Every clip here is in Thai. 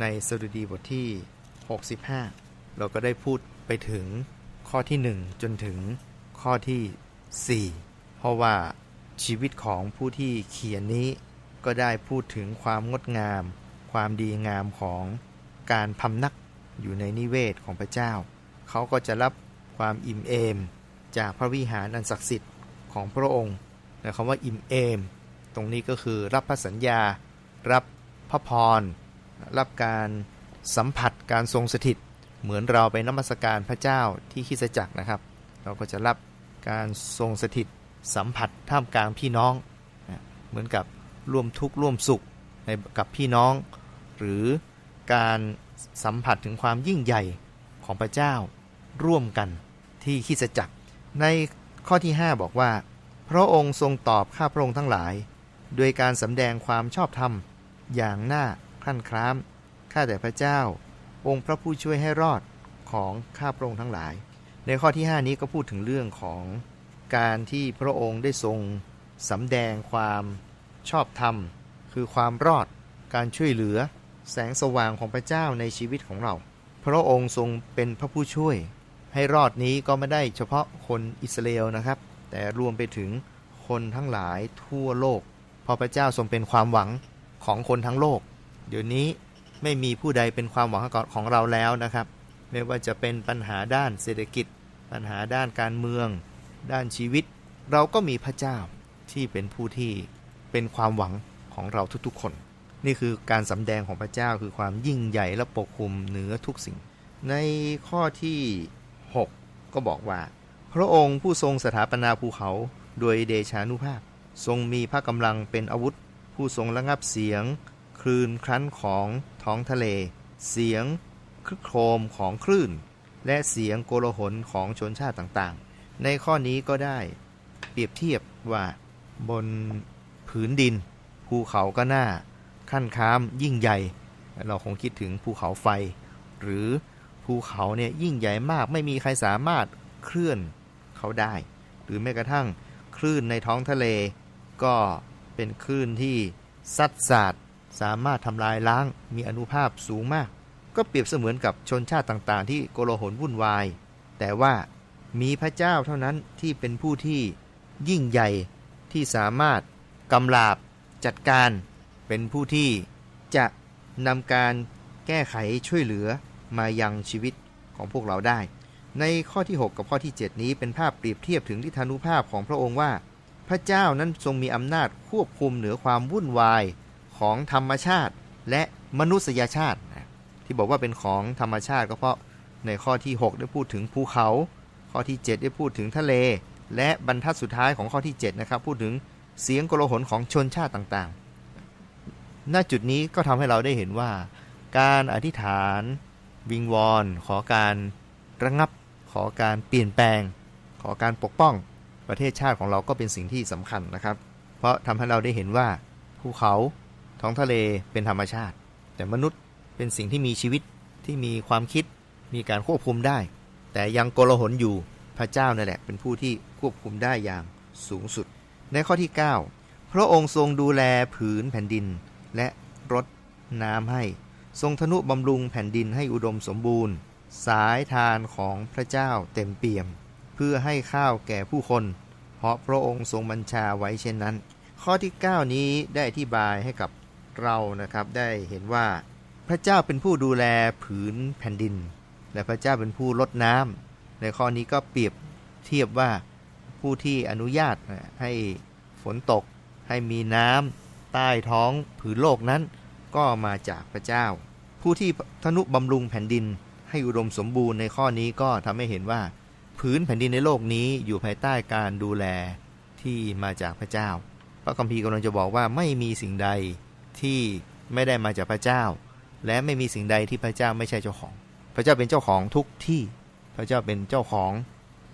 ในสดุดีบทที่ 65 เราก็ได้พูดไปถึงข้อที่ 1 จนถึงข้อที่ 4 เพราะว่าชีวิตของผู้ที่เขียนนี้ ก็ได้พูดถึงความงดงาม ความดีงามของการพำนักอยู่ในนิเวศของพระเจ้า เขาก็จะรับความอิ่มเอม จากพระวิหารอันศักดิ์สิทธิ์ของพระองค์แต่คำว่าอิ่มเอม ตรงนี้ก็คือรับพระสัญญา รับพระพร รับการสัมผัสการทรงสถิต เหมือนเราไปนมัสการพระเจ้าที่คริสจักรนะครับ เราก็จะรับการทรงสถิตสัมผัสท่ามกลางพี่น้อง เหมือนกับร่วมทุกข์ร่วมสุขในกับพี่น้อง หรือการสัมผัสถึงความยิ่งใหญ่ของพระเจ้าร่วมกันที่คริสจักร ในข้อที่ 5 บอกว่า พระองค์ทรงตอบข้าพระองค์ทั้งหลาย โดยการสำแดงความชอบธรรมอย่างน่า คลั่นคล้าม ข้าแต่พระเจ้า องค์พระผู้ช่วยให้รอดของข้าพระองค์ทั้งหลาย ในข้อที่ 5 นี้ก็พูดถึงเรื่องของการที่พระองค์ได้ทรงสำแดงความชอบธรรม คือความรอด การช่วยเหลือ แสงสว่างของพระเจ้าในชีวิตของเรา พระองค์ทรงเป็นพระผู้ช่วย ให้รอดนี้ก็ไม่ได้เฉพาะคนอิสราเอลนะครับ แต่รวมไปถึงคนทั้งหลายทั่วโลกเพราะพระเจ้าทรงเป็นความหวังของคนทั้งโลก เดี๋ยวนี้ไม่มีผู้ใดเป็นความหวังของเราแล้วนะครับ ไม่ว่าจะเป็นปัญหาด้านเศรษฐกิจ ปัญหาด้านการเมือง ด้านชีวิต เราก็มีพระเจ้าที่เป็นผู้ที่เป็นความหวังของเราทุกๆคน นี่คือการสำแดงของพระเจ้าคือความยิ่งใหญ่และปกคลุมเหนือทุกสิ่ง ในข้อที่ 6 ก็บอกว่า พระองค์ผู้ทรงสถาปนาภูเขาโดยเดชานุภาพ ทรงมีพระกำลังเป็นอาวุธ ผู้ทรงระงับเสียง คลื่นครั้นของท้องทะเล เสียงครึกโครมของคลื่น และเสียงโกลาหลของชนชาติต่างๆ ในข้อนี้ก็ได้เปรียบเทียบว่าบนผืนดิน ภูเขาก็น่าขั้นค้ามยิ่งใหญ่ เราคงคิดถึงภูเขาไฟ หรือภูเขาเนี่ยยิ่งใหญ่มากไม่มีใครสามารถเคลื่อนเขาได้ หรือแม้กระทั่งคลื่นในท้องทะเล ก็เป็นคลื่นที่ซัดสาด สามารถทำลายล้างมีอนุภาพสูงมาก ก็เปรียบเสมือนกับชนชาติต่างๆ ที่โกลาหลวุ่นวาย แต่ว่ามีพระเจ้าเท่านั้นที่เป็นผู้ที่ยิ่งใหญ่ที่สามารถกำราบจัดการเป็นผู้ที่จะนำการแก้ไขช่วยเหลือมายังชีวิตของพวกเราได้ ในข้อที่ 6 กับข้อที่ 7 นี้เป็นภาพเปรียบเทียบถึงทิฏฐานุภาพของพระองค์ว่า พระเจ้านั้นทรงมีอำนาจควบคุมเหนือความวุ่นวาย ของธรรมชาติและมนุษยชาติ ที่บอกว่าเป็นของธรรมชาติก็เพราะในข้อที่ 6 ได้พูดถึงภูเขา ข้อที่ 7 ได้พูดถึงทะเล และบรรทัดสุดท้ายของข้อที่ 7 นะครับ พูดถึงเสียงโกลาหลของชนชาติต่างๆ ณ จุดนี้ก็ทำให้เราได้เห็นว่า การอธิษฐานวิงวอน ขอการระงับ ขอการเปลี่ยนแปลง ขอการปกป้อง ประเทศชาติของเราก็เป็นสิ่งที่สำคัญนะครับ เพราะทำให้เราได้เห็นว่าภูเขา ท้องทะเลเป็นธรรมชาติ แต่มนุษย์เป็นสิ่งที่มีชีวิตที่มีความคิดมีการควบคุมได้ แต่ยังโกลาหลอยู่พระเจ้านั่นแหละ เป็นผู้ที่ควบคุมได้อย่างสูงสุด ในข้อที่ 9 พระองค์ทรงดูแลผืนแผ่นดิน และรดน้ำให้ ทรงทนุบำรุงแผ่นดินให้อุดมสมบูรณ์ สายทานของพระเจ้าเต็มเปี่ยม เพื่อให้ข้าวแก่ผู้คน เพราะพระองค์ทรงบัญชาไว้เช่นนั้น ข้อที่ 9 นี้ได้อธิบายให้กับ เรานะครับได้เห็นว่าพระเจ้าเป็นผู้ดูแลผืนแผ่นดิน และพระเจ้าเป็นผู้ลดน้ำในข้อนี้ก็เปรียบเทียบว่าผู้ที่อนุญาตให้ฝนตก ให้มีน้ำใต้ท้องผืนโลกนั้น ก็มาจากพระเจ้า ผู้ที่ทนุบำรุงแผ่นดิน ให้อุดมสมบูรณ์ในข้อนี้ก็ทำให้เห็นว่า ผืนแผ่นดินในโลกนี้อยู่ภายใต้การดูแลที่มาจากพระเจ้าประคัมภีร์กำลังจะบอกว่าไม่มีสิ่งใด ที่ไม่ได้มาจากพระเจ้า และไม่มีสิ่งใดที่พระเจ้าไม่ใช่เจ้าของ พระเจ้าเป็นเจ้าของทุกที่ พระเจ้าเป็นเจ้าของ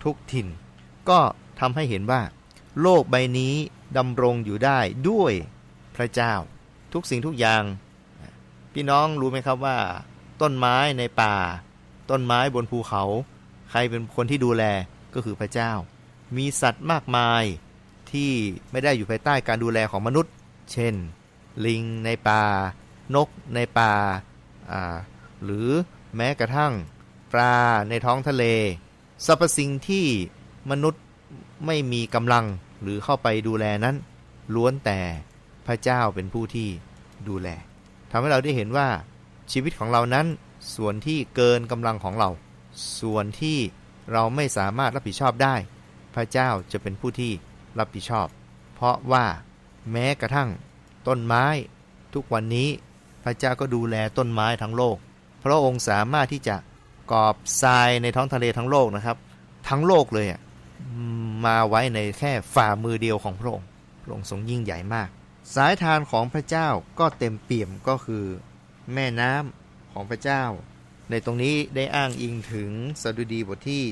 ทุกถิ่น ก็ทำให้เห็นว่า โลกใบนี้ดำรงอยู่ได้ด้วยพระเจ้า ทุกสิ่งทุกอย่าง พี่น้องรู้ไหมครับว่า ต้นไม้ในป่า ต้นไม้บนภูเขา ใครเป็นคนที่ดูแลก็คือพระเจ้า มีสัตว์มากมายที่ไม่ได้อยู่ภายใต้การดูแลของมนุษย์ เช่น ลิงในป่า นกในป่า หรือแม้กระทั่งปลาในท้องทะเลสรรพสิ่งที่มนุษย์ไม่มีกำลังหรือเข้าไปดูแลนั้น ล้วนแต่พระเจ้าเป็นผู้ที่ดูแลทำให้เราได้เห็นว่าชีวิตของเรานั้นส่วนที่เกินกำลังของเรา ส่วนที่เราไม่สามารถรับผิดชอบได้ พระเจ้าจะเป็นผู้ที่รับผิดชอบ เพราะว่าแม้กระทั่ง ต้นไม้ ทุกวันนี้พระเจ้าก็ดูแลต้นไม้ทั้งโลก พระองค์สามารถที่จะกอบทรายในท้องทะเลทั้งโลกนะครับ ทั้งโลกเลยอะมาไว้ในแค่ฝ่ามือเดียวของพระองค์พระองค์ทรงยิ่งใหญ่มาก สายทานของพระเจ้าก็เต็มเปี่ยมก็คือ แม่น้ำของพระเจ้า ในตรงนี้ได้อ้างอิงถึงสดุดีบทที่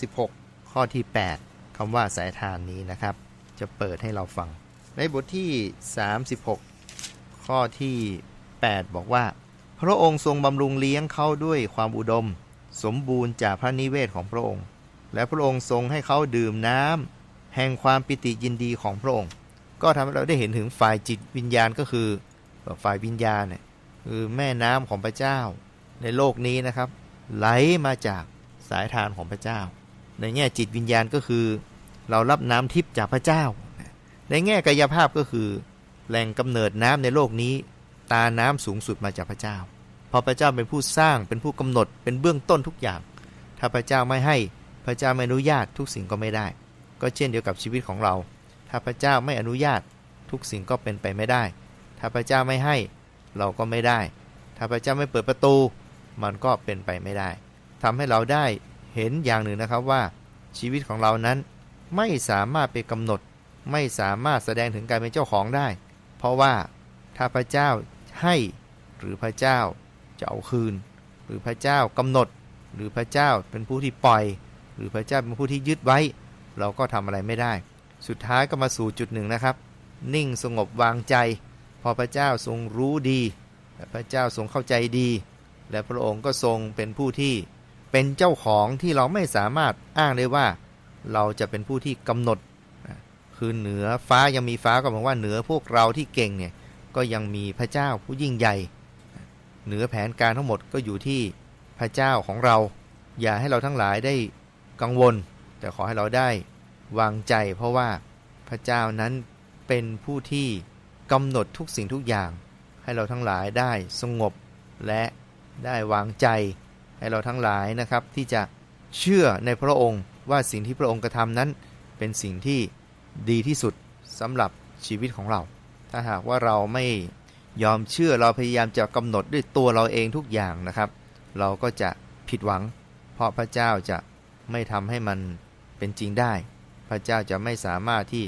36 ข้อที่ 8คำว่าสายทานนี้นะครับ จะเปิดให้เราฟัง ในบทที่ 36 ข้อที่ 8 บอกว่า พระองค์ทรงบำรุงเลี้ยงเขาด้วยความอุดม สมบูรณ์จากพระนิเวศของพระองค์ และพระองค์ทรงให้เขาดื่มน้ำแห่งความปิติยินดีของพระองค์ ก็ทำให้เราได้เห็นถึงฝ่ายจิตวิญญาณก็คือฝ่ายวิญญาณเนี่ยคือแม่น้ำของพระเจ้า ในโลกนี้นะครับ ไหลมาจากสายทานของพระเจ้า ในแง่จิตวิญญาณก็คือ เรารับน้ำทิพย์จากพระเจ้า ในแง่กายภาพก็คือแหล่งกำเนิดน้ำในโลกนี้ ตาน้ำสูงสุดมาจากพระเจ้าพราะพระเจ้าเป็นผู้สร้างเป็นผู้กำหนดเป็นเบื้องต้นทุกอย่าง ถ้าพระเจ้าไม่ให้พระเจ้าไม่อนุญาตทุกสิ่งก็ไม่ได้ ก็เช่นเดียวกับชีวิตของเรา ถ้าพระเจ้าไม่อนุญาตทุกสิ่งก็เป็นไปไม่ได้ ถ้าพระเจ้าไม่ให้เราก็ไม่ได้ ถ้าพระเจ้าไม่เปิดประตู มันก็เป็นไปไม่ได้ทำให้เราได้เห็นอย่างหนึ่งนะครับว่าชีวิตของเรานั้นไม่สามารถไปกำหนด ไม่สามารถแสดงถึงการเป็นเจ้าของได้ เพราะว่าถ้าพระเจ้าให้หรือพระเจ้าจะเอาคืน หรือพระเจ้ากำหนด หรือพระเจ้าเป็นผู้ที่ปล่อย หรือพระเจ้าเป็นผู้ที่ยึดไว้ เราก็ทำอะไรไม่ได้ สุดท้ายก็มาสู่จุดหนึ่งนะครับ นิ่งสงบวางใจ พอพระเจ้าทรงรู้ดีและพระเจ้าทรงเข้าใจดี และพระองค์ก็ทรงเป็นผู้ที่เป็นเจ้าของที่เราไม่สามารถอ้างได้ว่า เราจะเป็นผู้ที่กำหนด คือเหนือฟ้ายังมีฟ้าก็หมายว่าเหนือพวกเราที่เก่งเนี่ยก็ยังมีพระเจ้าผู้ยิ่งใหญ่ เหนือแผนการทั้งหมดก็อยู่ที่พระเจ้าของเรา อย่าให้เราทั้งหลายได้กังวล แต่ขอให้เราได้วางใจ เพราะว่าพระเจ้านั้นเป็นผู้ที่กำหนดทุกสิ่งทุกอย่าง ให้เราทั้งหลายได้สงบและได้วางใจ ให้เราทั้งหลายนะครับที่จะเชื่อในพระองค์ว่าสิ่งที่พระองค์กระทำนั้นเป็นสิ่งที่ ดีที่สุดสำหรับชีวิตของเรา ถ้าหากว่าเราไม่ยอมเชื่อเราพยายามจะกำหนดด้วยตัวเราเองทุกอย่างนะครับ เราก็จะผิดหวัง เพราะพระเจ้าจะไม่ทำให้มันเป็นจริงได้ พระเจ้าจะไม่สามารถที่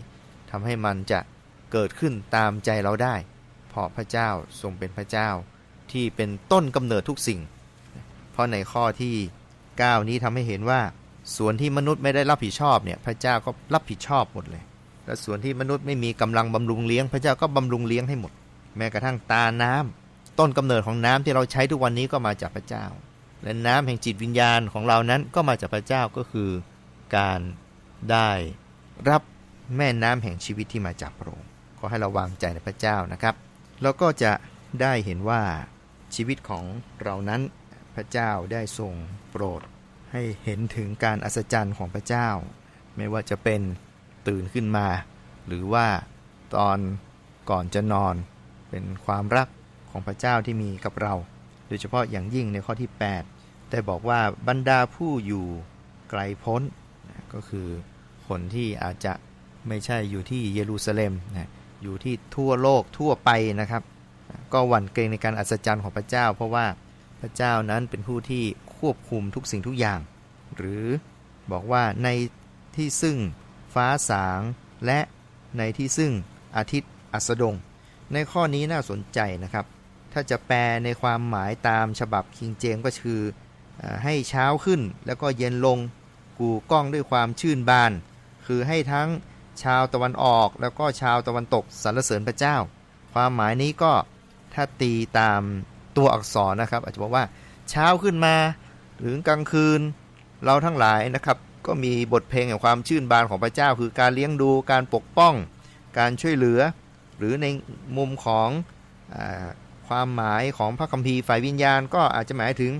ทำให้มันจะเกิดขึ้นตามใจเราได้ เพราะพระเจ้าทรงเป็นพระเจ้าที่เป็นต้นกำเนิดทุกสิ่ง เพราะในข้อที่ 9 นี้ทำให้เห็นว่าส่วนที่มนุษย์ไม่ได้รับผิดชอบเนี่ยพระเจ้าก็รับผิดชอบหมดเลย และส่วนที่มนุษย์ไม่มีกำลังบำรุงเลี้ยง พระเจ้าก็บำรุงเลี้ยงให้หมด แม้กระทั่งตาน้ำต้นกำเนิดของน้ำที่เราใช้ทุกวันนี้ก็มาจากพระเจ้า และน้ำแห่งจิตวิญญาณของเรานั้นก็มาจากพระเจ้าก็คือการได้รับแม่น้ำแห่งชีวิตที่มาจากพระองค์ขอให้เราวางใจในพระเจ้านะครับแล้วก็จะได้เห็นว่าชีวิตของเรานั้นพระเจ้าได้ทรงโปรด ให้เห็นถึงการอัศจรรย์ของพระเจ้า ไม่ว่าจะเป็น ตื่นขึ้นมา หรือว่าตอนก่อนจะนอน เป็นความรักของพระเจ้าที่มีกับเรา โดยเฉพาะอย่างยิ่งในข้อที่ 8 ได้บอกว่าบรรดาผู้อยู่ไกลพ้นนะก็คือคนที่อาจจะไม่ใช่อยู่ที่เยรูซาเล็มนะอยู่ที่ทั่วโลกทั่วไปนะครับก็หวั่นเกรงในการอัศจรรย์ของพระเจ้า เพราะว่าพระเจ้านั้นเป็นผู้ที่ควบคุมทุกสิ่งทุกอย่าง หรือบอกว่าในที่ซึ่ง ฟ้าสาง และในที่ซึ่งอาทิตย์อัสดง ในข้อนี้น่าสนใจนะครับ ถ้าจะแปลในความหมายตามฉบับคิงเจมก็คืออให้เช้าขึ้นแล้วก็เย็นลงกูก้องด้วยความชื่นบาน คือให้ทั้งชาวตะวันออกแล้วก็ชาวตะวันตกสรรเสริญพระเจ้า ความหมายนี้ก็ถ้าตีตามตัวอักษรนะครับ อาจจะบอกว่าเช้าขึ้นมา หรือกลางคืน เราทั้งหลายนะครับ ก็มีบทเพลงแห่งความชื่นบานของพระเจ้า คือการเลี้ยงดูการปกป้อง การช่วยเหลือ หรือในมุมของอความหมายของพระคัมภีร์ฝ่ายวิญญาณ ก็อาจจะหมายถึง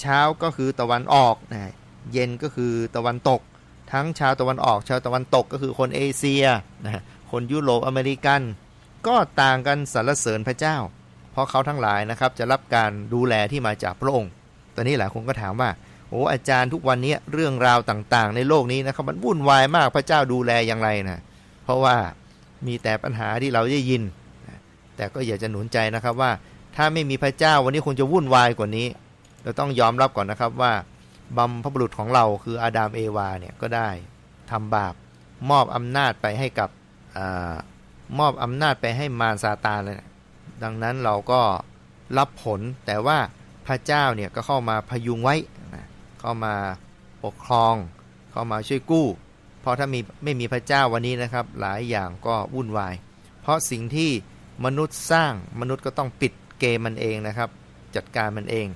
เช้าก็คือตะวันออกนะเย็นก็คือตะวันตก ทั้งชาวตะวันออก ชาวตะวันตกก็คือคนเอเชียนะคนยุโรปอเมริกัน ก็ต่างกันสรรเสริญพระเจ้า เพราะเขาทั้งหลายนะครับจะรับการดูแลที่มาจากพระองค์ ตอนนี้หลายคนก็ถามว่า โอ้อาจารย์ทุกวันนี้เรื่องราวต่างๆ ในโลกนี้นะครับมันวุ่นวายมากพระเจ้าดูแลอย่างไรนะเพราะว่ามีแต่ปัญหาที่เราได้ยิน แต่ก็อยากจะหนุนใจนะครับว่าถ้าไม่มีพระเจ้าวันนี้คงจะวุ่นวายกว่านี้ เราต้องยอมรับก่อนนะครับว่าบัมพบุรุษของเราคืออาดามเอวาเนี่ยก็ได้ทำบาปมอบอำนาจไปให้กับอมอบอำนาจไปให้มารซาตานเลยนะดังนั้นเราก็รับผลแต่ว่าพระเจ้าเนี่ยก็เข้ามาพยุงไว้นะ เข้ามาปกครอง เข้ามาช่วยกู้ เพราะถ้ามีไม่มีพระเจ้าวันนี้นะครับ หลายอย่างก็วุ่นวาย เพราะสิ่งที่มนุษย์สร้างมนุษย์ก็ต้องปิดเกมมันเองนะครับ จัดการมันเอง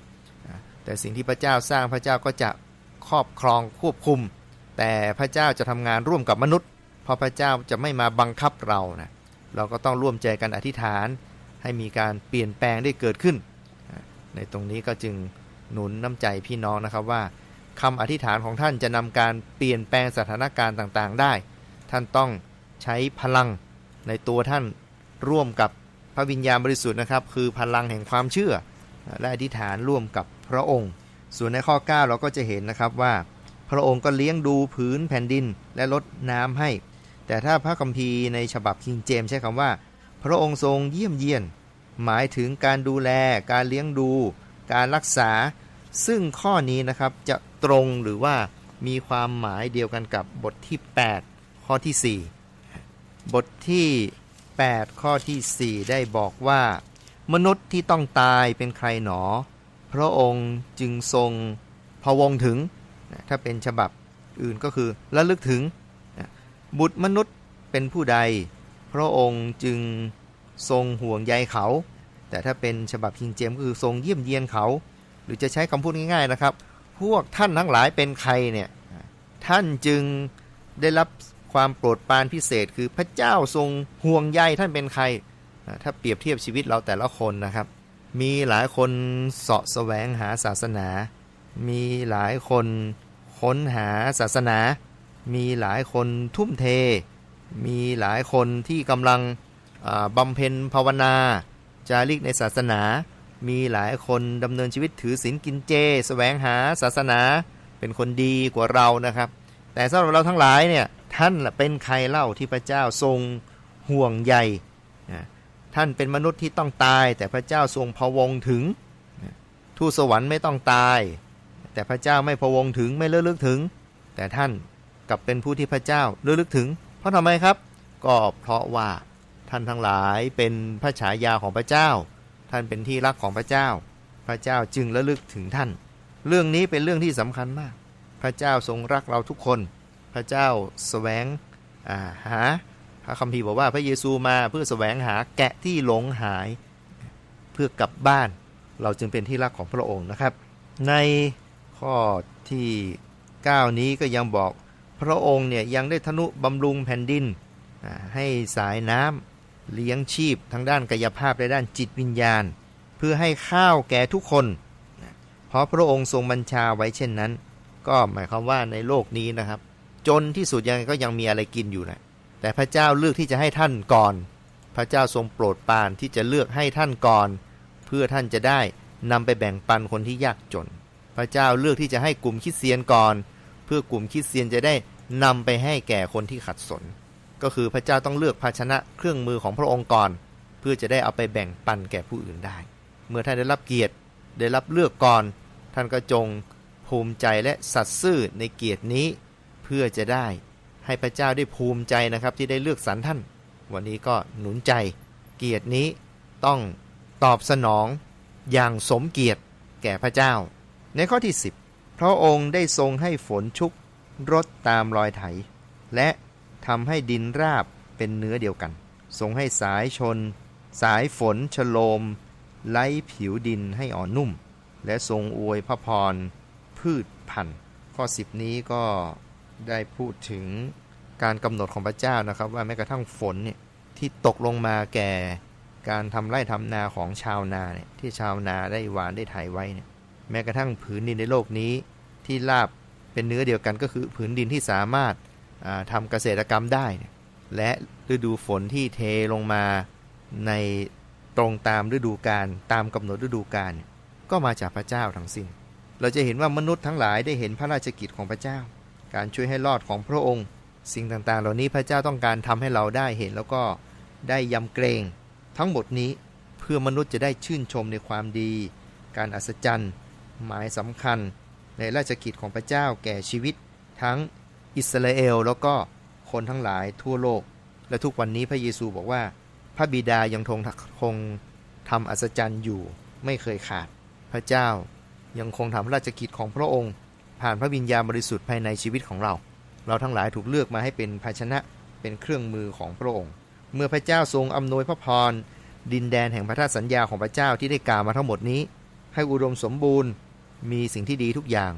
แต่สิ่งที่พระเจ้าสร้างพระเจ้าก็จะครอบครองควบคุม แต่พระเจ้าจะทำงานร่วมกับมนุษย์ เพราะพระเจ้าจะไม่มาบังคับเรานะเราก็ต้องร่วมใจกันอธิษฐาน ให้มีการเปลี่ยนแปลงได้เกิดขึ้น ในตรงนี้ก็จึง หนุนน้ำใจพี่น้องนะครับว่าคำอธิษฐานของท่านจะนำการเปลี่ยนแปลงสถานการณ์ต่างๆ ได้ ท่านต้องใช้พลังในตัวท่านร่วมกับพระวิญญาณบริสุทธิ์นะครับ คือพลังแห่งความเชื่อ และอธิษฐานร่วมกับพระองค์ ส่วนในข้อ 9 เราก็จะเห็นนะครับว่า พระองค์ก็เลี้ยงดูผืนแผ่นดินและลดน้ำให้ แต่ถ้าพระคัมภีร์ในฉบับคิงเจมใช้คำว่า พระองค์ทรงเยี่ยมเยียน หมายถึงการดูแลการเลี้ยงดู การรักษา ซึ่งข้อนี้นะครับจะตรงหรือว่ามีความหมายเดียวกันกับบทที่ 8 ข้อที่ 4 บทที่ 8 ข้อที่ 4 ได้บอกว่า มนุษย์ที่ต้องตายเป็นใครหนอ พระองค์จึงทรงพะวงถึง ถ้าเป็นฉบับอื่นก็คือระลึกถึง บุตรมนุษย์เป็นผู้ใด พระองค์จึงทรงห่วงใยเขา แต่ถ้าเป็นฉบับคิงเจมก็คือทรงเยี่ยมเยียนเขา หรือจะใช้คำพูดง่ายๆนะครับ พวกท่านทั้งหลายเป็นใครเนี่ยท่านจึงได้รับความโปรดปรานพิเศษ คือพระเจ้าทรงห่วงใยท่านเป็นใคร ถ้าเปรียบเทียบชีวิตเราแต่ละคนนะครับ มีหลายคนเสาะแสวงหาศาสนา มีหลายคนค้นหาศาสนา มีหลายคนทุ่มเท มีหลายคนที่กำลังบำเพ็ญภาวนา จาริกในศาสนา มีหลายคนดำเนินชีวิตถือศีลกินเจแสวงหาศาสนา เป็นคนดีกว่าเรานะครับ แต่สำหรับเราทั้งหลายเนี่ยท่านเป็นใครเล่าที่พระเจ้าทรงห่วงใยท่านเป็นมนุษย์ที่ต้องตาย แต่พระเจ้าทรงพวงถึงทูตสวรรค์ไม่ต้องตาย แต่พระเจ้าไม่พวงถึงไม่เลือลึกถึง แต่ท่านกลับเป็นผู้ที่พระเจ้าเลือลึกถึง เพราะทำไมครับ ก็เพราะว่า ท่านทั้งหลายเป็นพระฉายาของพระเจ้า ท่านเป็นที่รักของพระเจ้า พระเจ้าจึงระลึกถึงท่าน เรื่องนี้เป็นเรื่องที่สำคัญมาก พระเจ้าทรงรักเราทุกคน พระเจ้าแสวงหาพระคัมภีร์บอกว่าพระเยซูมาเพื่อแสวงหาแกะที่หลงหาย เพื่อกลับบ้าน เราจึงเป็นที่รักของพระองค์นะครับ ในข้อที่ 9 นี้ก็ยังบอกพระองค์เนี่ยยังได้ทนุบำรุงแผ่นดินให้สายน้ำ เลี้ยงชีพทั้งด้านกายภาพและด้านจิตวิญญาณ เพื่อให้ข้าวแก่ทุกคน เพราะพระองค์ทรงบัญชาไว้เช่นนั้น ก็หมายความว่าในโลกนี้นะครับ จนที่สุดยังก็ยังมีอะไรกินอยู่นะแต่พระเจ้าเลือกที่จะให้ท่านก่อน พระเจ้าทรงโปรดปานที่จะเลือกให้ท่านก่อน เพื่อท่านจะได้นำไปแบ่งปันคนที่ยากจน พระเจ้าเลือกที่จะให้กลุ่มคริสเตียนก่อน เพื่อกลุ่มคริสเตียนจะได้นำไปให้แก่คนที่ขัดสน ก็คือพระเจ้าต้องเลือกภาชนะเครื่องมือของพระองค์ก่อน เพื่อจะได้เอาไปแบ่งปันแก่ผู้อื่นได้ เมื่อท่านได้รับเกียรติได้รับเลือกก่อน ท่านก็จงภูมิใจและสัตย์ซื่อในเกียรตินี้ เพื่อจะได้ให้พระเจ้าได้ภูมิใจนะครับที่ได้เลือกสรรท่าน วันนี้ก็หนุนใจ เกียรตินี้ต้องตอบสนองอย่างสมเกียรติแก่พระเจ้า ในข้อที่ 10 พระองค์ได้ทรงให้ฝนชุกรดตามรอยไถ และ ทำให้ดินราบเป็นเนื้อเดียวกัน ทรงให้สายชน สายฝนชโลม ไล้ผิวดินให้อ่อนนุ่ม และทรงอวยพระพร พืชพันธุ์ ข้อ10นี้ก็ได้พูดถึงการกำหนดของพระเจ้านะครับ ว่าแม้กระทั่งฝนเนี่ยที่ตกลงมาแก่การทำไร่ทำนาของชาวนาเนี่ยที่ชาวนาได้หวานได้ไถไว้เนี่ยแม้กระทั่งผืนดินในโลกนี้ที่ราบเป็นเนื้อเดียวกันก็คือผืนดินที่สามารถ ทำเกษตรกรรมได้ และฤดูฝนที่เทลงมาในตรงตามฤดูกาลตามกำหนดฤดูกาลก็มาจากพระเจ้าทั้งสิ้น เราจะเห็นว่ามนุษย์ทั้งหลายได้เห็นพระราชกิจของพระเจ้า การช่วยให้รอดของพระองค์ สิ่งต่างๆ เหล่านี้พระเจ้าต้องการทำให้เราได้เห็นแล้วก็ได้ยำเกรง ทั้งหมดนี้เพื่อมนุษย์จะได้ชื่นชมในความดี การอัศจรรย์ หมายสำคัญ ในราชกิจของพระเจ้าแก่ชีวิต ทั้ง อิสราเอลแล้วก็คนทั้งหลายทั่วโลก และทุกวันนี้พระเยซูบอกว่า พระบิดายังทงคงทำอัศจรรย์อยู่ไม่เคยขาด พระเจ้ายังคงทำราชกิจของพระองค์ ผ่านพระวิญญาณบริสุทธิ์ภายในชีวิตของเรา เราทั้งหลายถูกเลือกมาให้เป็นภาชนะเป็นเครื่องมือของพระองค์ เมื่อพระเจ้าทรงอำนวยพระพรดินแดนแห่งพระราชสัญญาของพระเจ้าที่ได้กล่าวมาทั้งหมดนี้ ให้อุดมสมบูรณ์ มีสิ่งที่ดีทุกอย่าง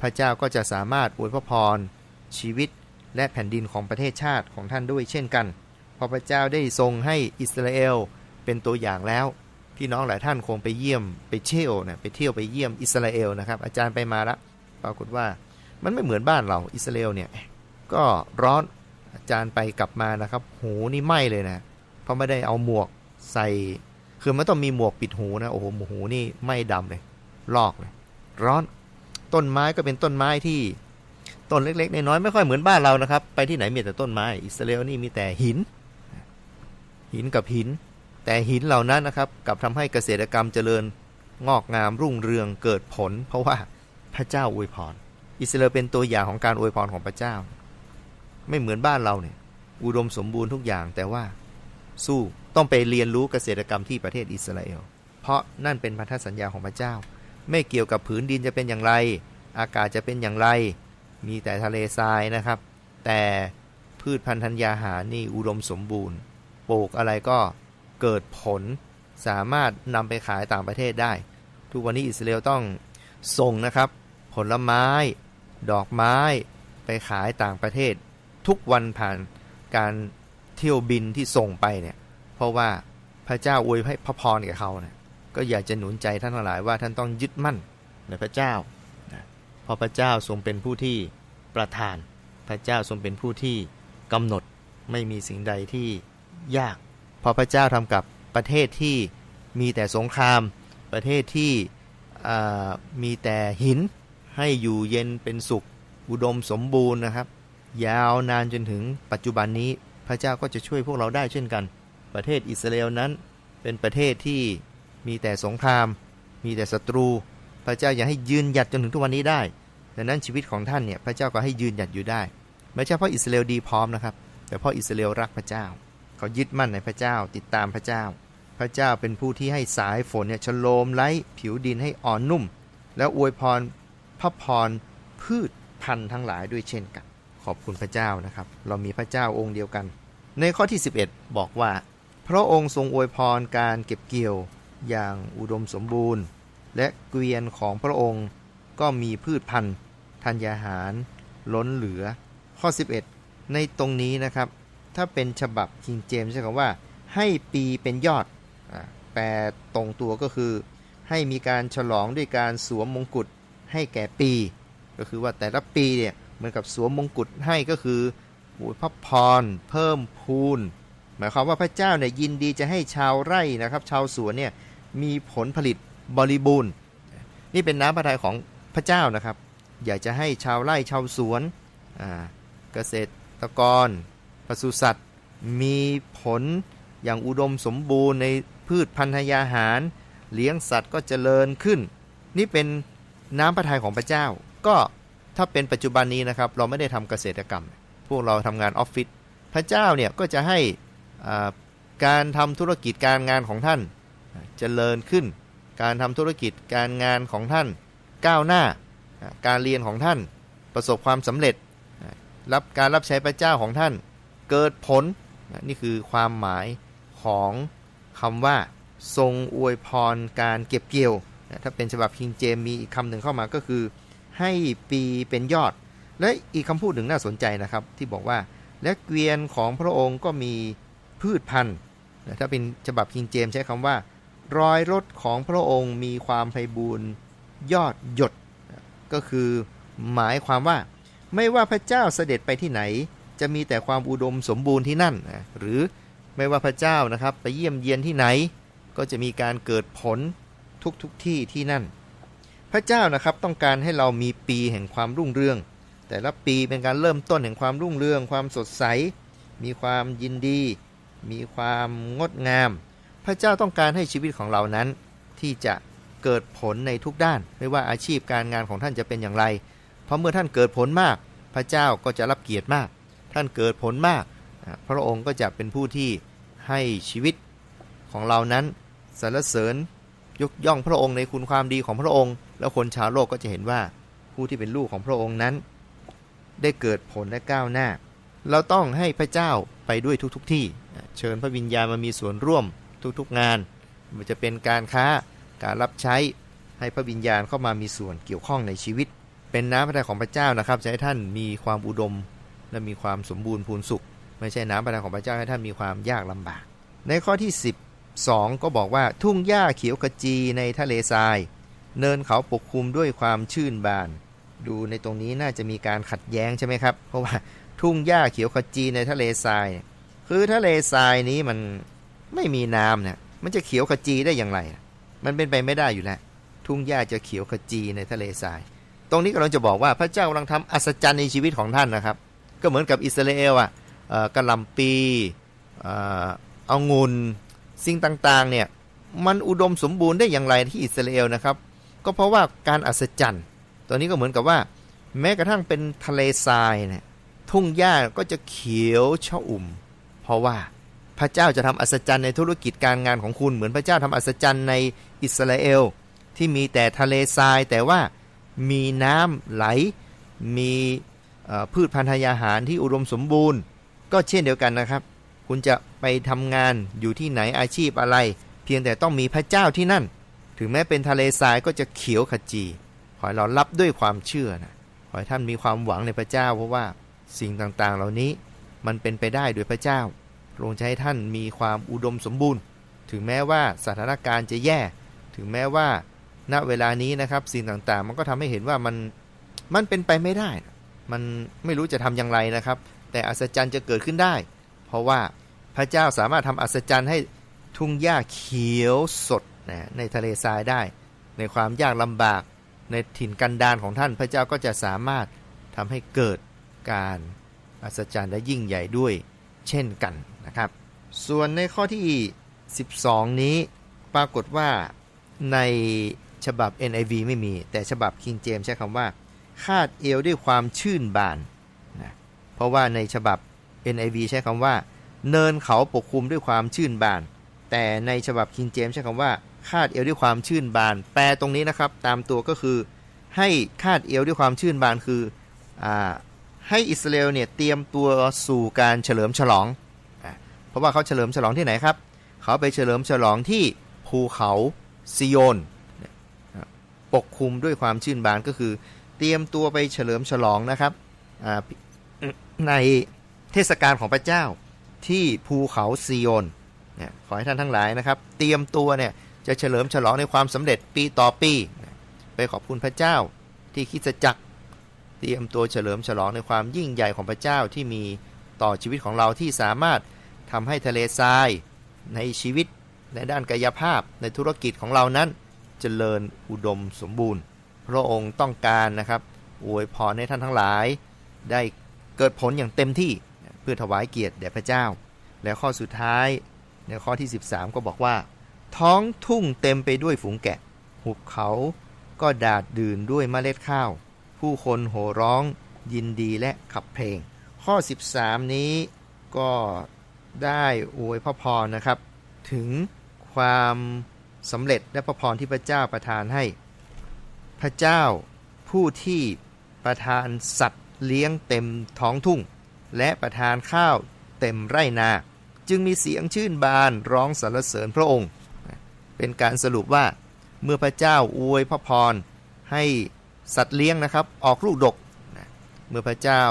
พระเจ้าก็จะสามารถอวยพระพร ชีวิตและแผ่นดินของประเทศชาติของท่านด้วยเช่นกัน พระพระเจ้าได้ทรงให้อิสราเอลเป็นตัวอย่างแล้ว พี่น้องหลายท่านคงไปเยี่ยมไปเที่ยวนะไปเที่ยวไปเยี่ยมอิสราเอลนะครับ อาจารย์ไปมาละปรากฏว่ามันไม่เหมือนบ้านเราอิสราเอลเนี่ยก็ร้อนอาจารย์ไปกลับมานะครับ หูนี่ไหม้เลยนะเพราะไม่ได้เอาหมวกใส่ คือมันต้องมีหมวกปิดหูนะโอ้โหหูนี่ไหม้ดำเลยลอกเลย ร้อนต้นไม้ก็เป็นต้นไม้ที่ ต้นเล็กๆน้อยๆไม่ค่อยเหมือนบ้านเรานะครับ ไปที่ไหนมีแต่ต้นไม้อิสราเอลนี่มีแต่หิน หินกับหิน แต่หินเหล่านั้นนะครับกลับทำให้เกษตรกรรมเจริญงอกงามรุ่งเรืองเกิดผล เพราะว่าพระเจ้าอวยพร อิสราเอลเป็นตัวอย่างของการอวยพรของพระเจ้า ไม่เหมือนบ้านเราเนี่ยอุดมสมบูรณ์ทุกอย่างแต่ว่าสู้ต้องไปเรียนรู้เกษตรกรรมที่ประเทศอิสราเอล เพราะนั่นเป็นพันธสัญญาของพระเจ้า ไม่เกี่ยวกับผืนดินจะเป็นอย่างไร อากาศจะเป็นอย่างไร มีแต่ทะเลทรายนะครับ แต่พืชพันธุ์ธัญญาหารนี่อุดมสมบูรณ์ ปลูกอะไรก็เกิดผลสามารถนำไปขายต่างประเทศได้ ทุกวันนี้อิสราเอลต้องส่งนะครับ ผลไม้ ดอกไม้ไปขายต่างประเทศ ทุกวันผ่านการเที่ยวบินที่ส่งไปเนี่ย เพราะว่าพระเจ้าอวยให้พระพรแก่เขาเนี่ยก็อยากจะหนุนใจท่านทั้งหลายว่าท่านต้องยึดมั่นในพระเจ้า พราะพระเจ้าทรงเป็นผู้ที่ประทาน พระเจ้าทรงเป็นผู้ที่กำหนดไม่มีสิ่งใดที่ยาก เพราะพระเจ้าทำกับประเทศที่มีแต่สงคราม ประเทศที่มีแต่หินให้อยู่เย็นเป็นสุข อุดมสมบูรณ์นะครับ ยาวนานจนถึงปัจจุบันนี้พระเจ้าก็จะช่วยพวกเราได้เช่นกัน ประเทศอิสราเอลนั้นเป็นประเทศที่มีแต่สงคราม มีแต่ศัตรู พระเจ้าอยากให้ยืนหยัดจนถึงทุกวันนี้ได้ ดังนั้นชีวิตของท่านเนี่ยพระเจ้าก็ให้ยืนหยัดอยู่ได้ ไม่ใช่เพราะอิสราเอลดีพร้อมนะครับ แต่เพราะอิสราเอลรักพระเจ้า เขายึดมั่นในพระเจ้าติดตามพระเจ้า พระเจ้าเป็นผู้ที่ให้สายฝนเนี่ยชโลมไล้ผิวดินให้อ่อนนุ่ม แล้วอวยพรพระพรพืชพันธุ์ทั้งหลายด้วยเช่นกัน ขอบคุณพระเจ้านะครับ เรามีพระเจ้าองค์เดียวกัน ในข้อที่ 11 บอกว่า พระองค์ทรงอวยพรการเก็บเกี่ยวอย่างอุดมสมบูรณ์ และเกวียนของพระองค์ก็มีพืชพันธุ์ ธัญญาหาร ล้นเหลือ ข้อ 11 ในตรงนี้นะครับ ถ้าเป็นฉบับคิงเจมส์ใช้คำว่า ให้ปีเป็นยอดอแปลตรงตัวก็คือ ให้มีการฉลองด้วยการสวมมงกุฎให้แก่ปี ก็คือว่าแต่ละปีเนี่ยเหมือนกับสวมมงกุฎให้ก็คือโอ้ยพระพร เพิ่มพูน หมายความว่าพระเจ้าเนี่ยยินดีจะให้ชาวไร่นะครับ ชาวสวนเนี่ยมีผลผลิตบริบูรณ์ นี่เป็นน้ำพระทัยของพระเจ้านะครับ อยากจะให้ชาวไร่ชาวสวนเกษตรกรปศุสัตว์ มีผลอย่างอุดมสมบูรณ์ในพืชพันธุ์ยาหาร เลี้ยงสัตว์ก็เจริญขึ้น นี่เป็นน้ำพระทัยของพระเจ้า ก็ถ้าเป็นปัจจุบันนี้นะครับเราไม่ได้ทำเกษตรกรรม พวกเราทำงานออฟฟิศพระเจ้าเนี่ยก็จะให้การทำธุรกิจการงานของท่านเจริญขึ้น การทำธุรกิจการงานของท่านก้าวหน้า การเรียนของท่านประสบความสำเร็จรับการรับใช้พระเจ้าของท่านเกิดผลนี่คือความหมายของคำว่า ทรงอวยพรการเก็บเกี่ยวถ้าเป็นฉบับคิงเจมมีอีกคำหนึ่งเข้ามาก็คือ ให้ปีเป็นยอด และอีกคำพูดหนึ่งน่าสนใจนะครับ ที่บอกว่า และเกวียนของพระองค์ก็มีพืชพันธุ์ถ้าเป็นฉบับคิงเจมใช้คำว่า รอยรถของพระองค์มีความไพบูรณ์ยอดหยด ก็คือหมายความว่าไม่ว่าพระเจ้าเสด็จไปที่ไหน จะมีแต่ความอุดมสมบูรณ์ที่นั่นนะหรือไม่ว่าพระเจ้านะครับไปเยี่ยมเยียนที่ไหน ก็จะมีการเกิดผลทุกทุกที่ที่นั่น พระเจ้านะครับต้องการให้เรามีปีแห่งความรุ่งเรือง แต่ละปีเป็นการเริ่มต้นแห่งความรุ่งเรือง ความสดใส มีความยินดี มีความงดงาม พระเจ้าต้องการให้ชีวิตของเรานั้นที่จะ เกิดผลในทุกด้าน ไม่ว่าอาชีพการงานของท่านจะเป็นอย่างไร เพราะเมื่อท่านเกิดผลมาก พระเจ้าก็จะรับเกียรติมาก ท่านเกิดผลมาก พระองค์ก็จะเป็นผู้ที่ให้ชีวิตของเรานั้นสรรเสริญยกย่องพระองค์ในคุณความดีของพระองค์ แล้วคนชาวโลกก็จะเห็นว่าผู้ที่เป็นลูกของพระองค์นั้น ได้เกิดผลและก้าวหน้า เราต้องให้พระเจ้าไปด้วยทุกๆทที่ เชิญพระวิญญาณมามีส่วนร่วมทุกๆงานไมันจะเป็นการค้า การรับใช้ให้พระวิญญาณเข้ามามีส่วนเกี่ยวข้องในชีวิต เป็นน้ำพระทัยของพระเจ้านะครับจะให้ท่านมีความอุดม และมีความสมบูรณ์พูนสุข ไม่ใช่น้ำพระทัยของพระเจ้าให้ท่านมีความยากลำบาก ในข้อที่ 12 ก็บอกว่าทุ่งหญ้าเขียวขจีในทะเลทราย เนินเขาปกคลุมด้วยความชื่นบาน ดูในตรงนี้น่าจะมีการขัดแย้งใช่ไหมครับ เพราะว่าทุ่งหญ้าเขียวขจีในทะเลทราย คือทะเลทรายนี้มันไม่มีน้ำเนี่ยมันจะเขียวขจีได้อย่างไรอะ มันเป็นไปไม่ได้อยู่แล้วทุ่งหญ้าจะเขียวขจีในทะเลทราย ตรงนี้กำลังจะบอกว่าพระเจ้ากำลังทำอัศจรรย์ในชีวิตของท่านนะครับ ก็เหมือนกับอิสราเอลอะกระหลำปีเอ่อเอางุนสิ่งต่างๆเนี่ยมันอุดมสมบูรณ์ได้อย่างไรที่อิสราเอลนะครับ ก็เพราะว่าการอัศจรรย์ตัวนี้ก็เหมือนกับว่า แม้กระทั่งเป็นทะเลทรายเนี่ยทุ่งหญ้าก็จะเขียวชอุ่ม เพราะว่า พระเจ้าจะทำอัศจรรย์ในธุรกิจการงานของคุณเหมือนพระเจ้าทำอัศจรรย์ในอิสราเอล ที่มีแต่ทะเลทรายแต่ว่ามีน้ำไหล มีพืชพันธุ์ทายาหารที่อุดมสมบูรณ์ ก็เช่นเดียวกันนะครับ คุณจะไปทำงานอยู่ที่ไหนอาชีพอะไร เพียงแต่ต้องมีพระเจ้าที่นั่น ถึงแม้เป็นทะเลทรายก็จะเขียวขจี ขอให้เรารับด้วยความเชื่อนะขอให้ท่านมีความหวังในพระเจ้า เพราะว่าสิ่งต่างๆ เหล่านี้มันเป็นไปได้โดยพระเจ้า พระองค์จะให้ท่านมีความอุดมสมบูรณ์ ถึงแม้ว่าสถานการณ์จะแย่ ถึงแม้ว่า ณเวลานี้นะครับสิ่งต่างๆ มันก็ทำให้เห็นว่ามันมันเป็นไปไม่ได้ มันไม่รู้จะทำอย่างไรนะครับ แต่อัศจรรย์จะเกิดขึ้นได้ เพราะว่าพระเจ้าสามารถทำอัศจรรย์ให้ทุ่งหญ้าเขียวสดนะในทะเลทรายได้ ในความยากลำบากในถิ่นกันดารของท่านพระเจ้าก็จะสามารถทำให้เกิดการอัศจรรย์และยิ่งใหญ่ด้วย เช่นกัน นะครับ ส่วนในข้อที่ 12 นี้ปรากฏว่าในฉบับ NIV ไม่มี แต่ฉบับ King James ใช้คำว่า คาดเอวด้วยความชื่นบานนะเพราะว่าในฉบับ NIV ใช้คำว่า เนินเขาปกคลุมด้วยความชื่นบาน แต่ในฉบับ King James ใช้คำว่า คาดเอวด้วยความชื่นบาน แปลตรงนี้นะครับ ตามตัวก็คือ ให้คาดเอวด้วยความชื่นบานคืออให้อิสราเอลเนี่ยเตรียมตัวสู่การเฉลิมฉลอง เพราะว่าเขาเฉลิมฉลองที่ไหนครับ เขาไปเฉลิมฉลองที่ภูเขาซิโยนปกคลุมด้วยความชื่นบานก็คือ เตรียมตัวไปเฉลิมฉลองนะครับในเทศกาลของพระเจ้าที่ภูเขาซิโยนขอให้ท่านทั้งหลายนะครับ เตรียมตัวเนี่ยจะเฉลิมฉลองในความสำเร็จปีต่อปี ไปขอบคุณพระเจ้าที่คิดจักเตรียมตัวเฉลิมฉลองในความยิ่งใหญ่ของพระเจ้าที่มีต่อชีวิตของเราที่สามารถ ทำให้ทะเลทราย ในชีวิตในด้านกายภาพในธุรกิจของเรานั้นเจริญอุดมสมบูรณ์ พระองค์ต้องการนะครับอวยพรให้ท่านทั้งหลาย ได้เกิดผลอย่างเต็มที่เพื่อถวายเกียรติแด่พระเจ้า และข้อสุดท้ายในข้อที่ 13 ก็บอกว่า ท้องทุ่งเต็มไปด้วยฝูงแกะ หุบเขาก็ดาดดื่นด้วยเมล็ดข้าว ผู้คนโห่ร้องยินดีและขับเพลง ข้อ 13 นี้ก็ ได้อวยพระพรนะครับ ถึงความสำเร็จและพระพรที่พระเจ้าประทานให้ พระเจ้าผู้ที่ประทานสัตว์เลี้ยงเต็มท้องทุ่ง และประทานข้าวเต็มไร่นา จึงมีเสียงชื่นบานร้องสรรเสริญพระองค์ เป็นการสรุปว่าเมื่อพระเจ้าอวยพระพรให้สัตว์เลี้ยงนะครับออกลูกดก เมื่อพระเจ้า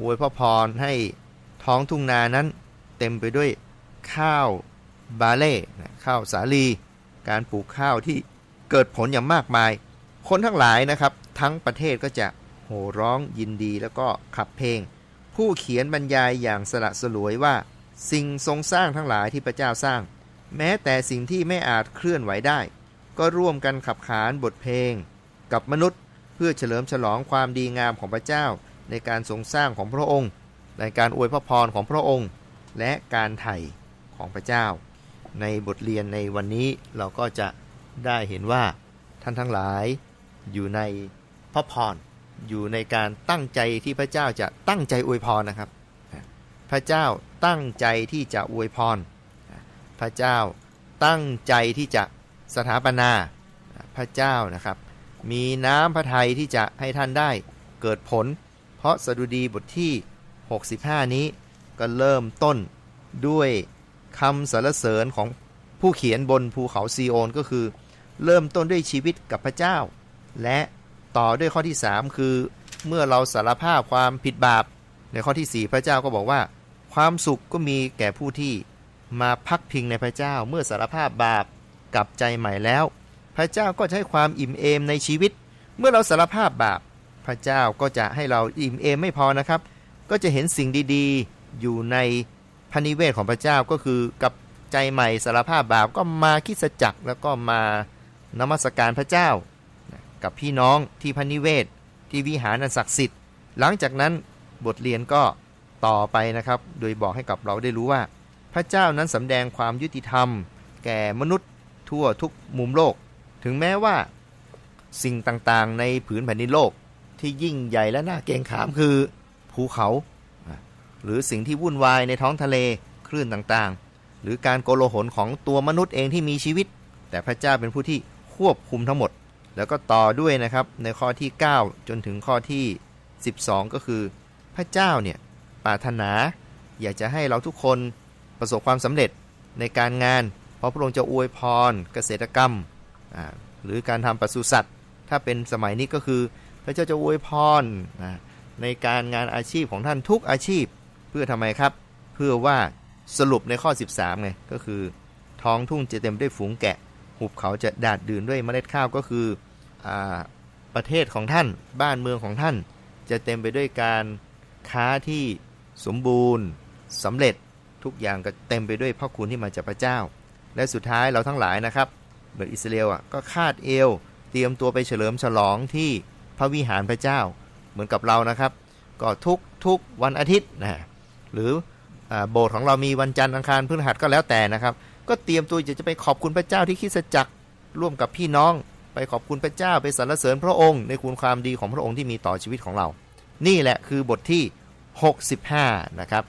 อวยพระพรให้ท้องทุ่งนานั้น เต็มไปด้วยข้าวบาเล่นะข้าวสาลี การปลูกข้าวที่เกิดผลอย่างมากมาย คนทั้งหลายนะครับ ทั้งประเทศก็จะโห่ร้องยินดีแล้วก็ขับเพลง ผู้เขียนบรรยายอย่างสละสลวยว่า สิ่งทรงสร้างทั้งหลายที่พระเจ้าสร้าง แม้แต่สิ่งที่ไม่อาจเคลื่อนไหวได้ ก็ร่วมกันขับขานบทเพลง กับมนุษย์เพื่อเฉลิมฉลองความดีงามของพระเจ้า ในการทรงสร้างของพระองค์ ในการอวยพระพรของพระองค์ และการไถ่ของพระเจ้า ในบทเรียนในวันนี้เราก็จะได้เห็นว่าท่านทั้งหลายอยู่ในพระพรอยู่ในการตั้งใจที่พระเจ้าจะตั้งใจอวยพรนะครับ พระเจ้าตั้งใจที่จะอวยพร พระเจ้าตั้งใจที่จะสถาปนาพระเจ้านะครับ มีน้ำพระทัยที่จะให้ท่านได้เกิดผล เพราะสดุดีบทที่ 65 นี้ ก็เริ่มต้นด้วยคำสรรเสริญของผู้เขียนบนภูเขาซีโอนก็คือ เริ่มต้นด้วยชีวิตกับพระเจ้า และต่อด้วยข้อที่ 3 คือ เมื่อเราสารภาพความผิดบาป ในข้อที่ 4 พระเจ้าก็บอกว่า ความสุขก็มีแก่ผู้ที่มาพักพิงในพระเจ้า เมื่อสารภาพบาปกลับใจใหม่แล้ว พระเจ้าก็จะให้ความอิ่มเอมในชีวิต เมื่อเราสารภาพบาป พระเจ้าก็จะให้เราอิ่มเอมไม่พอนะครับ ก็จะเห็นสิ่งดีๆ อยู่ในพระนิเวศของพระเจ้าก็คือกับใจใหม่สารภาพบาปก็มาคิดสจักแล้วก็มานมัสการพระเจ้า กับพี่น้องที่พระนิเวศที่วิหารอันศักดิ์สิทธิ์ หลังจากนั้นบทเรียนก็ต่อไปนะครับ โดยบอกให้กับเราได้รู้ว่า พระเจ้านั้นสำแดงความยุติธรรม แก่มนุษย์ทั่วทุกมุมโลก ถึงแม้ว่าสิ่งต่างๆ ในผืนแผ่นดินโลกที่ยิ่งใหญ่และน่าเกรงขามคือภูเขา หรือสิ่งที่วุ่นวายในท้องทะเลคลื่นต่างๆ หรือการโกลาหลของตัวมนุษย์เองที่มีชีวิต แต่พระเจ้าเป็นผู้ที่ควบคุมทั้งหมด แล้วก็ต่อด้วยนะครับในข้อที่ 9 จนถึงข้อที่ 12 ก็คือ พระเจ้าเนี่ยปรารถนา อยากจะให้เราทุกคนประสบความสำเร็จในการงาน เพราะพระองค์จะอวยพรเกษตรกรรม หรือการทำปศุสัตว์ ถ้าเป็นสมัยนี้ก็คือ พระเจ้าจะอวยพรในการงานอาชีพของท่านทุกอาชีพ พื่อทำไมครับ เพื่อว่าสรุปในข้อ 13ไงก็คือ ท้องทุ่งจะเต็มด้วยฝูงแกะ หุบเขาจะดาดดื่นด้วยเมล็ดข้าวก็คืออประเทศของท่านบ้านเมืองของท่าน จะเต็มไปด้วยการค้าที่สมบูรณ์สำเร็จทุกอย่างก็เต็มไปด้วยพระคุณที่มาจากพระเจ้า และสุดท้ายเราทั้งหลายนะครับเบิดอิสราเอลอะก็คาดเอว เตรียมตัวไปเฉลิมฉลองที่พระวิหารพระเจ้า เหมือนกับเรานะครับ ก็ทุกทุกวันอาทิตย์นะ หรืออโบสถ์ของเรามีวันจันทร์อังคารพฤหัสก็แล้วแต่นะครับ ก็เตรียมตัวจะจะไปขอบคุณพระเจ้าที่คิดสจักรร่วมกับพี่น้อง ไปขอบคุณพระเจ้าไปสรรเสริญพระองค์ ในคุณความดีของพระองค์ที่มีต่อชีวิตของเรา นี่แหละคือบทที่ 65 นะครับ